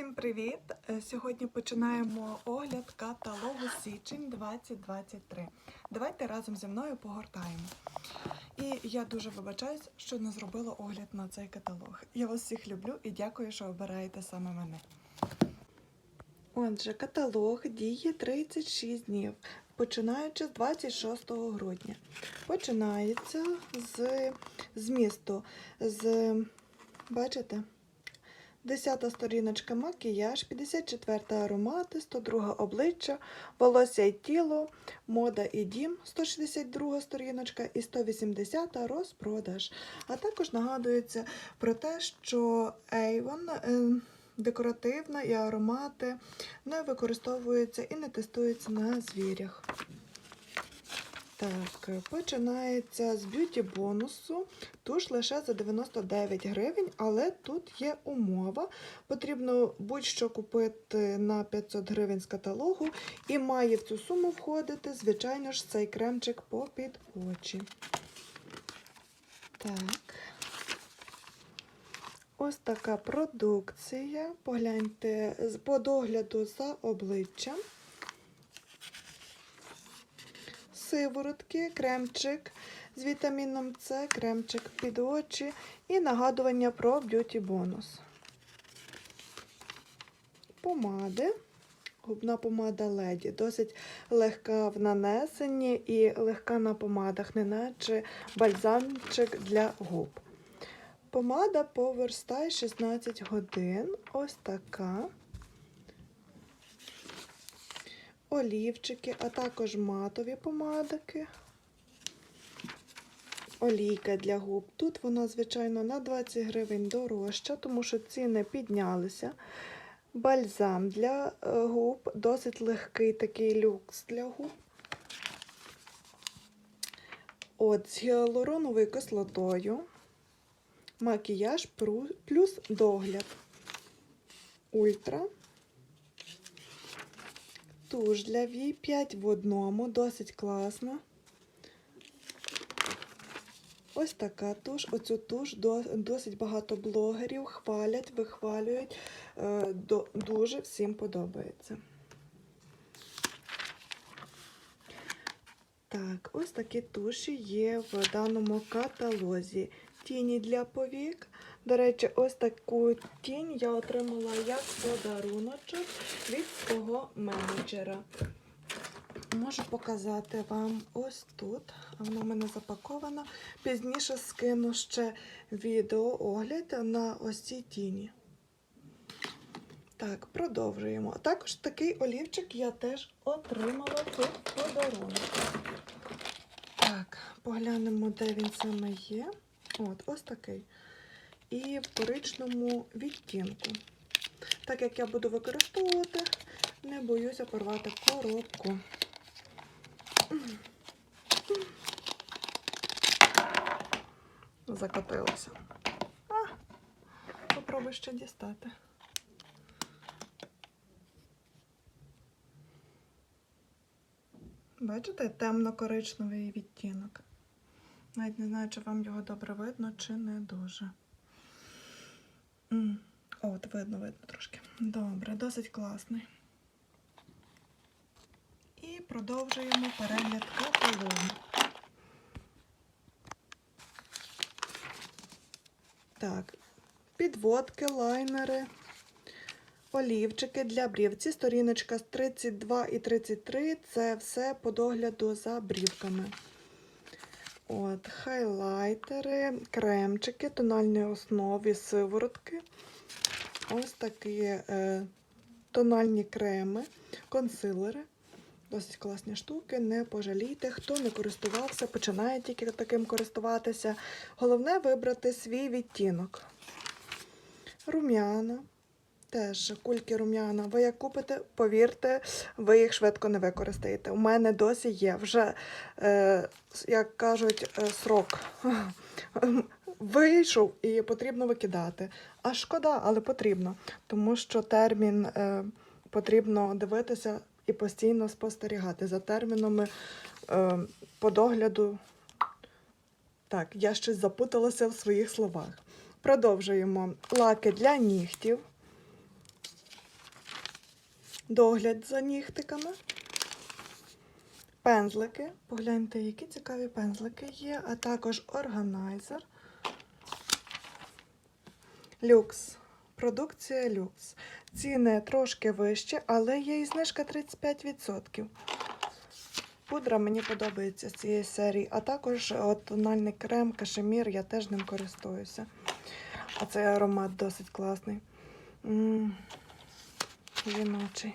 Всім привіт! Е, Сьогодні починаємо огляд каталогу січень 2023. Давайте разом зі мною погортаємо. І я дуже вибачаюсь, що не зробила огляд на цей каталог. Я вас всіх люблю і дякую, що обираєте саме мене. Отже, каталог діє 36 днів, починаючи з 26 грудня. Починається з змісту, з бачите? 10 сторіночка макіяж, 54 аромати, 102 обличчя, волосся і тіло, мода і дім, 162 сторіночка і 180 розпродаж. А також нагадується про те, що Avon е, декоративна і аромати не використовуються і не тестуються на звірях. Так, починається з б'юті бонусу. Туш лише за 99 гривень, але тут є умова. Потрібно будь-що купити на 500 гривень з каталогу, і має в цю суму входити, звичайно ж, цей кремчик попід очі. Так. Ось така продукція. Погляньте по догляду за обличчям. Сиворотки, кремчик з вітаміном С, кремчик під очі і нагадування про б'юті бонус. Помади. Губна помада леді. Досить легка в нанесенні і легка на помадах, неначе бальзамчик для губ. Помада Power Style 16 годин. Ось така. Олівчики, а також матові помадики. Олійка для губ. Тут вона, звичайно, на 20 гривень дорожча, тому що ціни піднялися. Бальзам для е, губ, досить легкий такий люкс для губ. От, з гіалуроновою кислотою. Макіяж плюс догляд. Ультра. Туш для Вій 5 в одному, досить класно. Ось така туш. Оцю туш досить багато блогерів хвалять, вихвалюють. Е, Дуже всім подобається. Так, ось такі туші є в даному каталозі. Тіні для повік. До речі, ось таку тінь я отримала як подаруночок від свого менеджера. Можу показати вам ось тут. Воно в мене запаковано. Пізніше скину ще відеоогляд на ось ці тіні. Так, продовжуємо. Також такий олівчик я теж отримала тут подарунок. Так, поглянемо, де він саме є. От, ось такий. І в коричному відтінку. Так як я буду використовувати, не боюся порвати коробку. Закотилося. А, попробуй ще дістати. Бачите, темно-коричневий відтінок. Навіть не знаю, чи вам його добре видно, чи не дуже. От, видно, видно трошки. Добре, досить класний. І продовжуємо перегляд каталогу. Так, підводки, лайнери, олівчики для брів. Ці сторіночка з 32 і 33 це все по догляду за брівками. От, хайлайтери, кремчики, тональні основі, сиворотки. Ось такі е, тональні креми, консилери. Досить класні штуки, не пожалійте. Хто не користувався, починає тільки таким користуватися. Головне вибрати свій відтінок. Рум'яна. Теж кульки рум'яна. Ви як купите, повірте, ви їх швидко не використаєте. У мене досі є вже, е, як кажуть, е, срок. Вийшов і потрібно викидати. А шкода, але потрібно, тому що термін е, потрібно дивитися і постійно спостерігати за термінами е, по. Так, я щось запуталася в своїх словах. Продовжуємо лаки для нігтів. Догляд за нігтиками. Пензлики. Погляньте, які цікаві пензлики є, а також органайзер. Люкс. Продукція люкс. Ціни трошки вищі, але є і знижка 35%. Пудра мені подобається з цієї серії, а також от, тональний крем, кашемір, я теж ним користуюся. А цей аромат досить класний. М, Жіночий.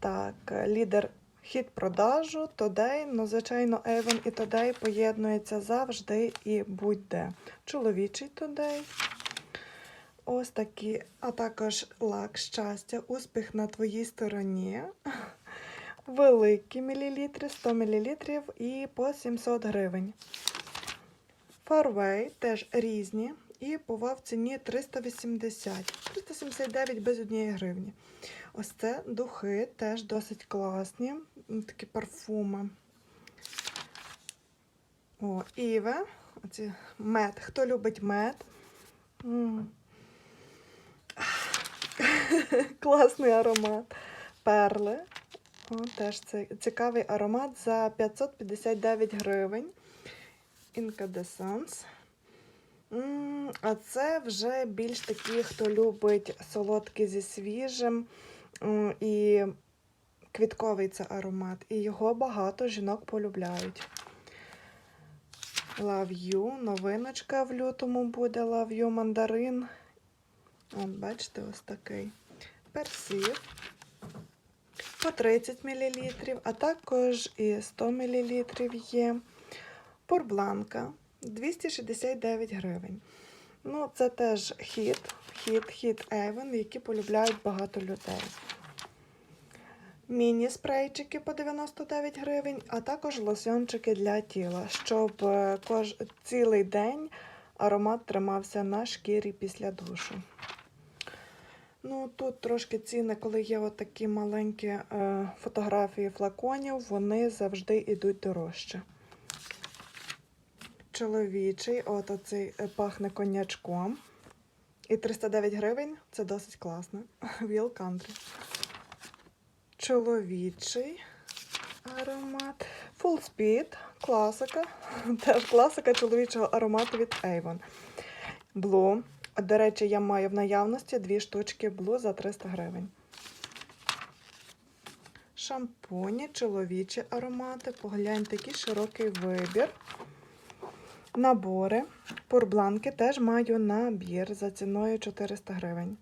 Так, е, лідер хід продажу, Today, ну, звичайно, Avon і Today поєднуються завжди і будь-де. Чоловічий Today. Ось такі, а також лак щастя, успіх на твоїй стороні. Великі мілілітри, 100 мілілітрів і по 700 гривень. Farway теж різні і бува в ціні 380, 379 без однієї гривні. Ось це духи теж досить класні, такі парфуми. О, Іве, оці мед. Хто любить мед? М. Класний аромат. Перли. О, теж цікавий аромат за 559 гривень. Incandescence. А це вже більш такі, хто любить солодкі зі свіжим і квітковий це аромат. І його багато жінок полюбляють. Love You, новиночка в лютому буде Love You мандарин. От, бачите, ось такий. Персів по 30 мл, а також і 100 мл є. Пурбланка 269 гривень. Ну, це теж хіт, хіт, хіт Avon, які полюбляють багато людей. Міні-спрейчики по 99 гривень, а також лосьончики для тіла, щоб е, кож... цілий день аромат тримався на шкірі після душу. Ну, тут трошки ціни, коли є отакі маленькі е, фотографії флаконів, вони завжди йдуть дорожче. Чоловічий, от оцей е, пахне коньячком. І 309 гривень це досить класно. Will Country. Чоловічий аромат. Full Speed, класика. Теж класика чоловічого аромату від Avon. Blue. До речі, я маю в наявності дві штучки Blue за 300 гривень. Шампуні, чоловічі аромати. Погляньте, який широкий вибір. Набори. Пурбланки теж маю набір за ціною 400 гривень.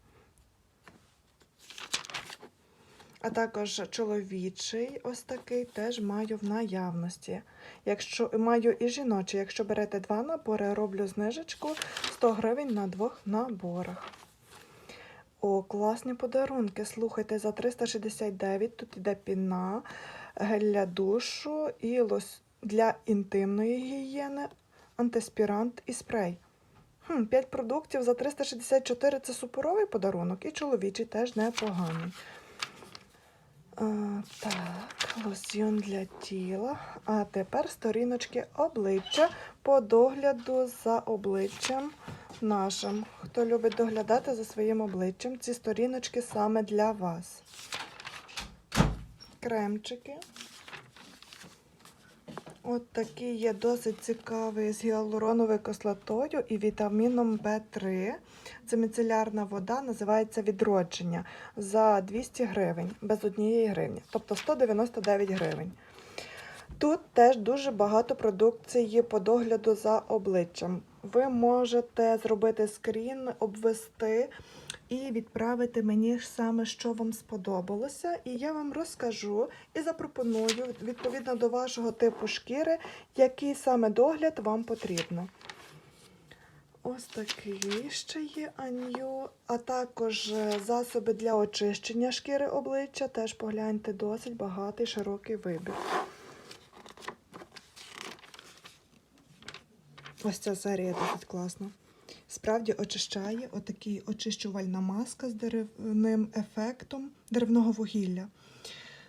А також чоловічий ось такий теж маю в наявності. Якщо маю і жіночий, якщо берете два набори, роблю знижечку 100 гривень на двох наборах. О, класні подарунки. Слухайте, за 369 тут йде піна, гель для душу і лос для інтимної гігієни, антиспірант і спрей. Хм, 5 продуктів за 364 це суперовий подарунок, і чоловічий теж непоганий. А, так, лосьйон для тіла. А тепер сторіночки обличчя по догляду за обличчям нашим. Хто любить доглядати за своїм обличчям, ці сторіночки саме для вас. Кремчики. От такий є досить цікавий з гіалуроновою кислотою і вітаміном В3. Це міцелярна вода, називається відродження за 200 гривень, без однієї гривні, тобто 199 гривень. Тут теж дуже багато продукції по догляду за обличчям. Ви можете зробити скрін, обвести і відправити мені саме, що вам сподобалося. І я вам розкажу і запропоную відповідно до вашого типу шкіри, який саме догляд вам потрібно. Ось такий ще є аню, а також е, засоби для очищення шкіри обличчя. Теж погляньте досить багатий широкий вибір. Ось ця серія досить класна. Справді очищає отакий очищувальна маска з деревним ефектом деревного вугілля.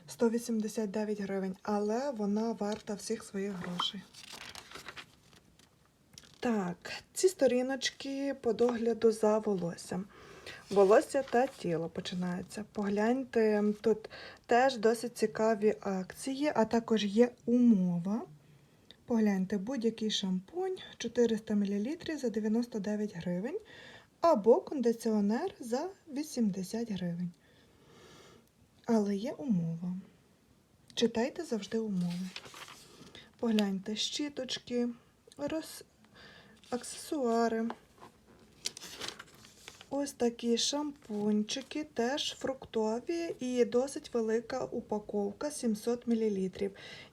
189 гривень, але вона варта всіх своїх грошей. Так, ці сторіночки по догляду за волоссям. волосся та тіло починається. Погляньте, тут теж досить цікаві акції, а також є умова. Погляньте, будь-який шампунь 400 мл за 99 гривень або кондиціонер за 80 гривень. Але є умова. Читайте завжди умови. Погляньте щіточки, роз... аксесуари. Ось такі шампунчики, теж фруктові і досить велика упаковка 700 мл.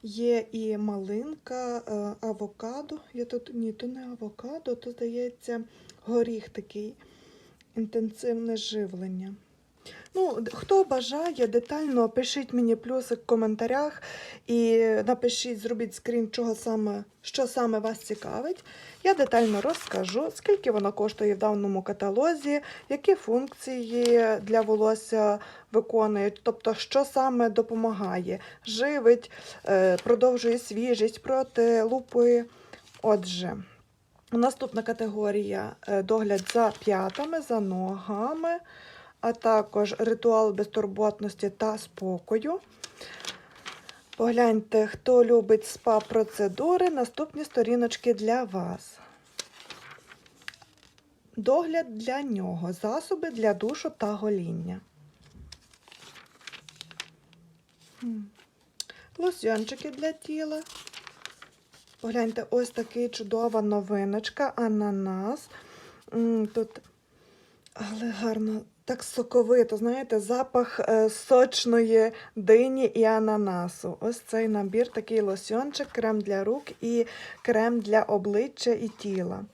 Є і малинка, е, авокадо. Я тут ні, то не авокадо, то здається горіх такий інтенсивне живлення. Ну, хто бажає, детально пишіть мені плюсик в коментарях і напишіть, зробіть скрін, чого саме, що саме вас цікавить. Я детально розкажу, скільки воно коштує в даному каталозі, які функції для волосся виконує, тобто, що саме допомагає, живить, е, продовжує свіжість проти лупи. Отже, наступна категорія е, догляд за п'ятами, за ногами, а також ритуал безтурботності та спокою. Погляньте, хто любить спа-процедури, наступні сторіночки для вас. Догляд для нього, засоби для душу та гоління. М. Лосьйончики для тіла. Погляньте, ось такий чудова новиночка, ананас. Тут, але гарно, так соковито, знаєте, запах е, сочної дині і ананасу. Ось цей набір, такий лосьончик, крем для рук і крем для обличчя і тіла.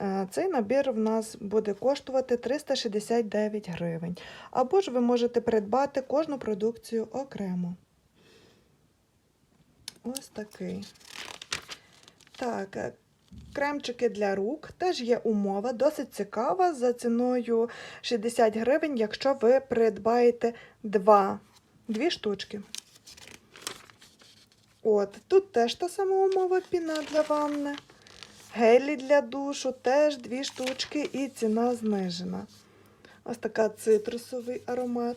Е, Цей набір в нас буде коштувати 369 гривень. Або ж ви можете придбати кожну продукцію окремо. Ось такий. Так, е, кремчики для рук теж є умова, досить цікава за ціною 60 гривень, якщо ви придбаєте два, дві штучки. От, тут теж та сама умова піна для ванни. Гелі для душу теж дві штучки і ціна знижена. Ось така цитрусовий аромат.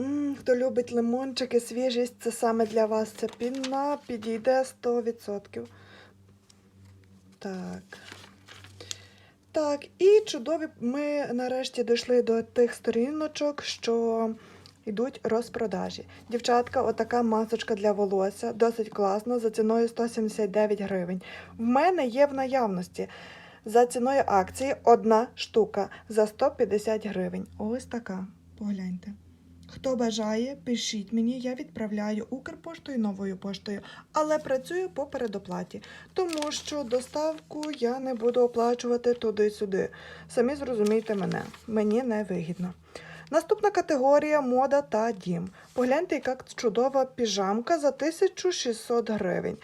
М, хто любить лимончики, свіжість, це саме для вас. Ця піна підійде 100%. Так. Так, і чудові ми нарешті дійшли до тих сторіночок, що йдуть розпродажі. Дівчатка, отака масочка для волосся, досить класно, за ціною 179 гривень. В мене є в наявності за ціною акції одна штука за 150 гривень. Ось така. Погляньте. Хто бажає, пишіть мені, я відправляю Укрпоштою новою поштою, але працюю по передоплаті, тому що доставку я не буду оплачувати туди-сюди. Самі зрозумійте мене, мені не вигідно. Наступна категорія мода та дім. Погляньте, яка чудова піжамка за 1600 гривень.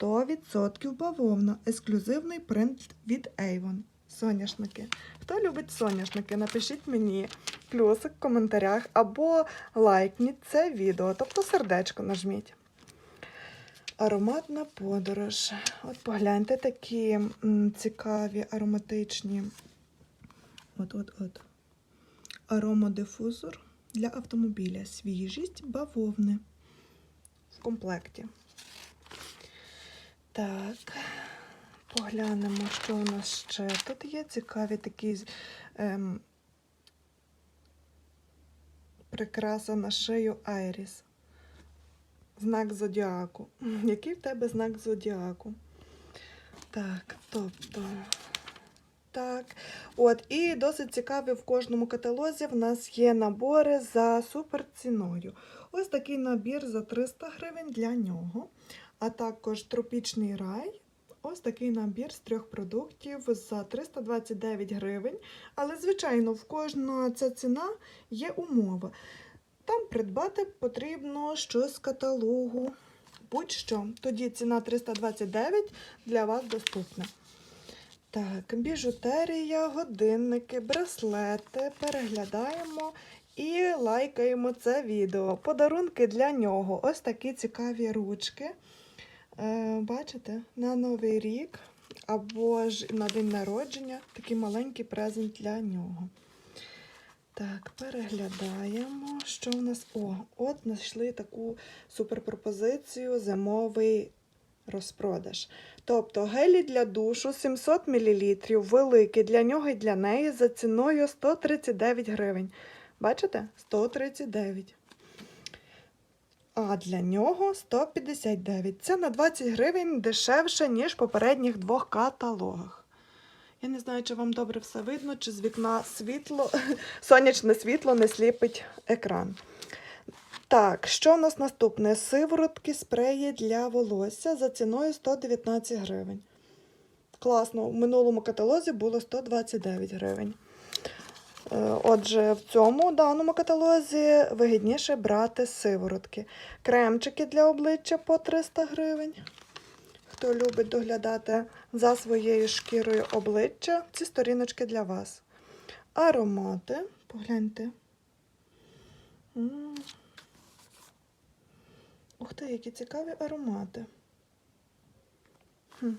100% бавовна, ексклюзивний принт від Avon. Соняшники. Хто любить соняшники, напишіть мені плюсик в коментарях або лайкніть це відео, тобто сердечко нажміть. Ароматна подорож. От погляньте такі цікаві ароматичні. От-от-от. Аромадифузор для автомобіля. Свіжість бавовни в комплекті. Так. Поглянемо, що у нас ще тут є. Цікаві такі ем, прикраса на шию Айріс. Знак зодіаку. Який в тебе знак зодіаку? Так, тобто. Так, от, і досить цікаві в кожному каталозі в нас є набори за суперціною. Ось такий набір за 300 гривень для нього, а також тропічний рай. Ось такий набір з трьох продуктів за 329 гривень. Але, звичайно, в кожна ця ціна є умова. Там придбати потрібно щось з каталогу. Будь-що. Тоді ціна 329 для вас доступна. Так, біжутерія, годинники, браслети. Переглядаємо і лайкаємо це відео. Подарунки для нього. Ось такі цікаві ручки. Е, бачите, на Новий рік або ж на день народження такий маленький презент для нього. Так, переглядаємо, що в нас. О, от знайшли таку суперпропозицію зимовий розпродаж. Тобто гелі для душу 700 мл, великий для нього і для неї за ціною 139 гривень. Бачите? 139. А для нього 159. Це на 20 гривень дешевше, ніж в попередніх двох каталогах. Я не знаю, чи вам добре все видно, чи з вікна світло, сонячне світло не сліпить екран. Так, що у нас наступне? Сиворотки спреї для волосся за ціною 119 гривень. Класно, у минулому каталозі було 129 гривень. Е, Отже, в цьому даному каталозі вигідніше брати сиворотки. Кремчики для обличчя по 300 гривень. Хто любить доглядати за своєю шкірою обличчя, ці сторіночки для вас. Аромати. Погляньте. Ух ти, які цікаві аромати. Хм.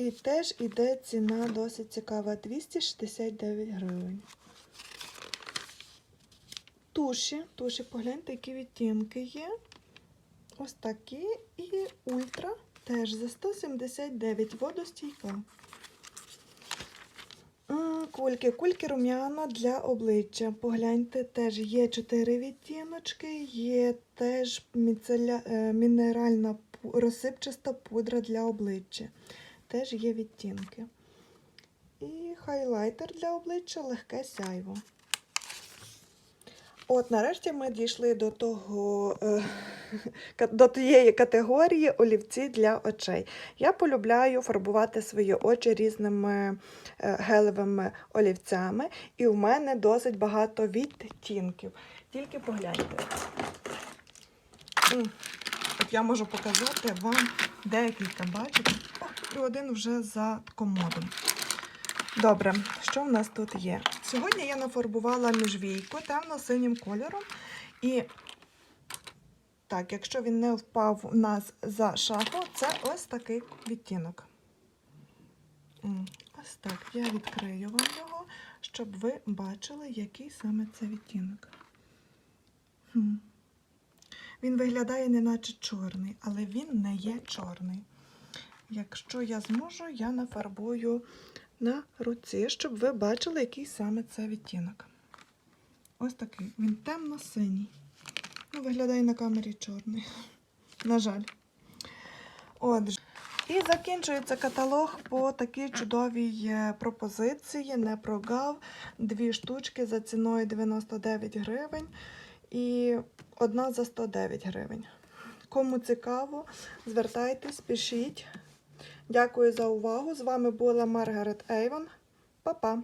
І теж іде ціна досить цікава 269 гривень. Туші, туші, погляньте, які відтінки є. Ось такі і ультра теж за 179 водостійка. Кульки, кульки рум'яна для обличчя. Погляньте, теж є 4 відтіночки, є теж міцеля, е, мінеральна розсипчаста пудра для обличчя. Теж є відтінки. І хайлайтер для обличчя легке сяйво. От нарешті ми дійшли до того, е, до тієї категорії олівці для очей. Я полюбляю фарбувати свої очі різними е, гелевими олівцями, і у мене досить багато відтінків. Тільки погляньте. От я можу показати вам декілька, бачите? І один вже за комодом. Добре, що в нас тут є? Сьогодні я нафарбувала міжвійку темно-синім кольором. І так, якщо він не впав у нас за шафу, це ось такий відтінок. Ось так, я відкрию вам його, щоб ви бачили, який саме це відтінок. Він виглядає неначе чорний, але він не є чорний. Якщо я зможу, я нафарбую на руці, щоб ви бачили, який саме це відтінок. Ось такий. Він темно-синій. Ну, виглядає на камері чорний. На жаль. Отже. І закінчується каталог по такій чудовій е, пропозиції. Не прогав. Дві штучки за ціною 99 гривень і одна за 109 гривень. Кому цікаво, звертайтесь, пишіть. Дякую за увагу. З вами була Маргарет Ейван. Па-па!